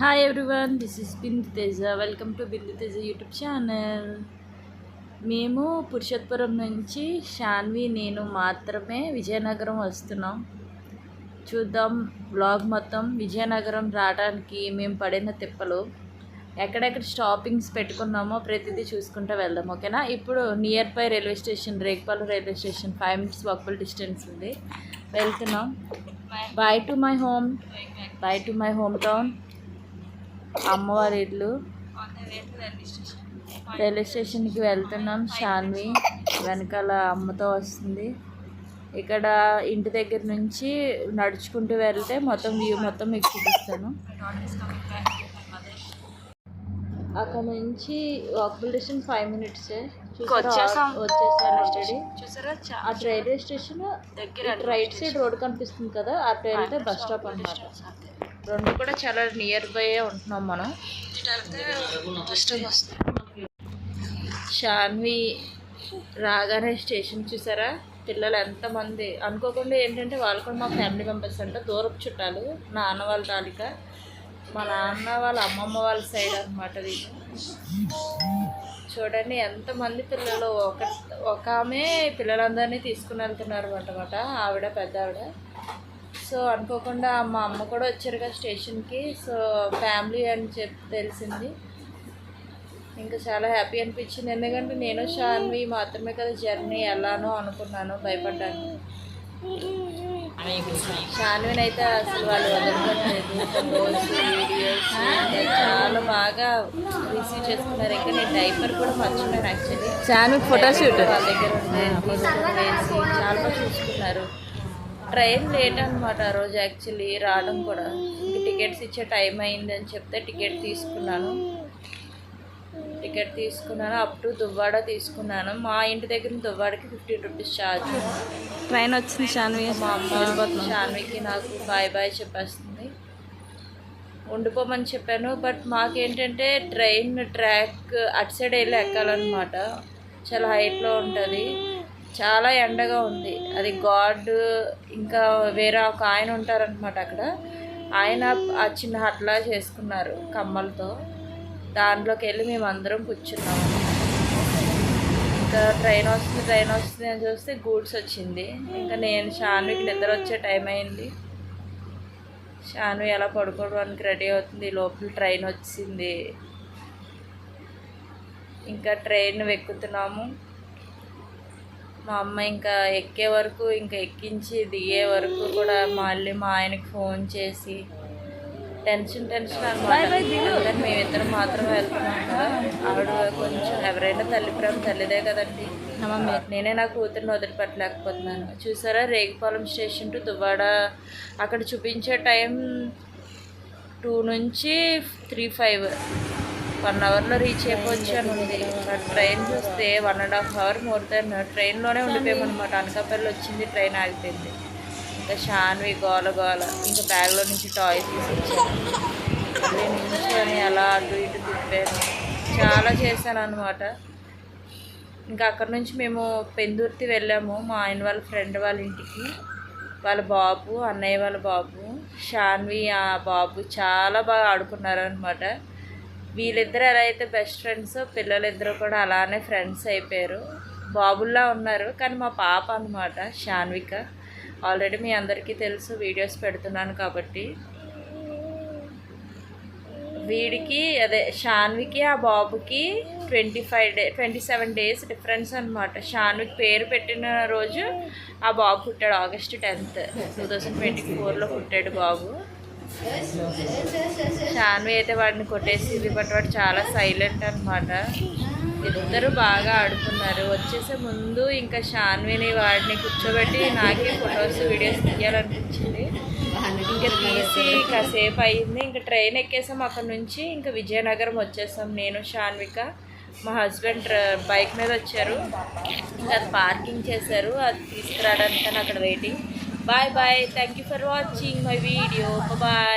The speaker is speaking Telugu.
Hi everyone this is Bindu Teja welcome to Bindu Teja YouTube channel మేము పురుషోత్పురం నుంచి షాన్వి నేను మాత్రమే విజయనగరం వస్తున్నాం. చూద్దాం బ్లాగ్ మొత్తం. విజయనగరం రావడానికి మేము పడిన తిప్పలు. ఎక్కడెక్కడ స్టాపింగ్స్ పెట్టుకున్నామో ప్రతిదీ చూసుకుంటూ వెళ్దాం ఓకేనా ఇప్పుడు near by railway station రేగ్పాల్ railway station five minutes walkable distance ఉంది. వెళ్తున్నాం. Bye to my home bye to my home town అమ్మవారి ఇల్లు. రైల్వే స్టేషన్కి వెళ్తున్నాం శాన్వి వెనకాల అమ్మతో వస్తుంది. ఇక్కడ ఇంటి దగ్గర నుంచి నడుచుకుంటూ వెళ్తే మొత్తం వ్యూ మొత్తం మీకు చూపిస్తాను. అక్కడ నుంచి వాకబుల్ డిస్టెన్స్ ఫైవ్ మినిట్స్. వచ్చేసాం. వచ్చేసాను ఆల్రెడీ. అటు railway station right side road కనిపిస్తుంది కదా అటు వెళ్తే బస్ స్టాప్ అన్నమాట. రెండు కూడా చాలా నియర్ బై ఉంటున్నాం మనం. షాన్వి రాగానే స్టేషన్ చూసారా? పిల్లలు ఎంతమంది? అనుకోకుండా ఏంటంటే వాళ్ళు కూడా మా ఫ్యామిలీ మెంబర్స్ అంటే దూరపు చుట్టాలు. నాన్న వాళ్ళ తాలిక. మా నాన్న వాళ్ళ అమ్మమ్మ వాళ్ళ సైడ్ అనమాట వీళ్ళు చూడండి ఎంతమంది పిల్లలు. ఒక ఒక ఆమె పిల్లలందరినీ తీసుకుని వెళ్తున్నారు అనమాట ఆవిడ పెద్ద ఆవిడ సో అనుకోకుండా మా అమ్మ కూడా వచ్చారు కదా స్టేషన్కి. సో ఫ్యామిలీ అని చెప్పి తెలిసింది. ఇంకా చాలా హ్యాపీ అనిపించింది. ఎందుకంటే నేను షాన్వి మాత్రమే కదా జర్నీ వెళ్ళాను అనుకున్నాను భయపడ్డాను. షాన్విని అయితే అసలు వాళ్ళు వదలట్లేదు. ఫోటోస్ వీడియోస్ చాలా బాగా రిసీవ్ చేసుకున్నారు. ఇంకా నేను డైపర్ కూడా మర్చిపోయాను యాక్చువల్లీ. శాన్వి ఫోటోషూట్? వాళ్ళ దగ్గర వేసి చాలా బాగా చూసుకున్నారు. ట్రైన్ లేట్ అనమాట ఆ రోజు యాక్చువల్లీ రావడం కూడా. టికెట్స్ ఇచ్చే టైం అయింది అని చెప్తే టికెట్ తీసుకున్నాను. టికెట్ తీసుకున్నాను అప్ టు దువ్వాడ తీసుకున్నాను. మా ఇంటి దగ్గర దువ్వాడకి ఫిఫ్టీన్ రూపీస్ ఛార్జ్. ట్రైన్ వచ్చింది శాన్వి మా అమ్మ షాన్వికి నాకు బాయ్ బాయ్ చెప్పేస్తుంది. ఉండిపోమని చెప్పాను బట్ మాకేంటంటే ట్రైన్ ట్రాక్ అటు సైడ్ వెళ్ళి ఎక్కాలన్నమాట. చాలా హైట్లో ఉంటుంది. చాలా ఎండగా ఉంది. అది గాడ్ ఇంకా వేరే ఒక ఆయన ఉంటారనమాట అక్కడ. ఆయన ఆ చిన్న హట్లా చేసుకున్నారు కమ్మలతో. దాంట్లోకి వెళ్ళి మేము అందరం కూర్చున్నాము ఇంకా ట్రైన్ వస్తుంది ట్రైన్ వస్తుంది అని చూస్తే గూడ్స్ వచ్చింది. ఇంకా నేను షాన్వికి నిద్ర వచ్చే టైం అయింది. షాన్వి ఎలా పడుకోవడానికి రెడీ అవుతుంది? లోపల ట్రైన్ వచ్చింది. ఇంకా ట్రైన్ ఎక్కుతున్నాము మా అమ్మ ఇంకా ఎక్కే వరకు ఇంకా ఎక్కించి దిగే వరకు కూడా మళ్ళీ మా ఆయనకి ఫోన్ చేసి టెన్షన్ టెన్షన్ అనమాట మేమిద్దరం మాత్రమే వెళ్తున్నాం కదా. ఆవిడ కొంచెం ఎవరైనా తల్లి ప్రేమ తల్లిదే కదండి. నేనే నా కూతురిని వదిలిపెట్టలేకపోతున్నాను. చూసారా? Regipalem station to Duvvada. అక్కడ చూపించే టైం టూ నుంచి త్రీ ఫైవ్. వన్ అవర్లో రీచ్ అయిపోవచ్చు అని ఉంది. బట్ ట్రైన్ చూస్తే one and half hour more then ట్రైన్లోనే ఉండిపోయామన్నమాట. అనకాపల్లి వచ్చింది ట్రైన్ ఆగిపోయింది. ఇంకా షాన్వి గోల గోల ఇంకా బ్యాగ్లో నుంచి టాయ్స్ తీసుకొచ్చాను ఇచ్చాను మళ్ళీ నిల్చొని అలా అటు ఇటు తిప్పాను చాలా చేశాను అనమాట ఇంకా అక్కడ నుంచి మేము పెందుర్తి వెళ్ళాము మా ఆయన వాళ్ళ ఫ్రెండ్ వాళ్ళ ఇంటికి. వాళ్ళ బాబు అన్నయ్య వాళ్ళ బాబు షాన్వి ఆ బాబు చాలా బాగా ఆడుకున్నారు అనమాట వీళ్ళిద్దరు ఎలా అయితే బెస్ట్ ఫ్రెండ్స్ పిల్లలిద్దరు కూడా అలానే ఫ్రెండ్స్ అయిపోయారు. బాబుల్లా ఉన్నారు కానీ మా పాప అనమాట శాన్విక. ఆల్రెడీ మీ అందరికీ తెలుసు వీడియోస్ పెడుతున్నాను కాబట్టి. వీడికి అదే షాన్వికి ఆ బాబుకి twenty five day twenty seven days difference అనమాట షాన్వికి పేరు పెట్టిన రోజు ఆ బాబు పుట్టాడు August tenth two thousand twenty ఫోర్లో పుట్టాడు బాబు. షాన్వి అయితే వాడిని కొట్టేసింది బట్ వాడు చాలా సైలెంట్ అనమాట ఇద్దరు బాగా ఆడుకున్నారు. వచ్చేసే ముందు ఇంకా షాన్విని వాడిని కూర్చోబెట్టి నాకే ఫొటోస్ వీడియోస్ తీయాలనిపించింది. ఇంకా తీసి కాసేపు అయింది. ఇంకా ట్రైన్ ఎక్కేసాం అక్కడ నుంచి. ఇంకా విజయనగరం వచ్చేసాం నేను షాన్విక మా హస్బెండ్ బైక్ మీద వచ్చారు. ఇంకా అది పార్కింగ్ చేశారు. అది తీసుకురావడానికి అక్కడ waiting Bye bye. Thank you for watching my video. Bye bye.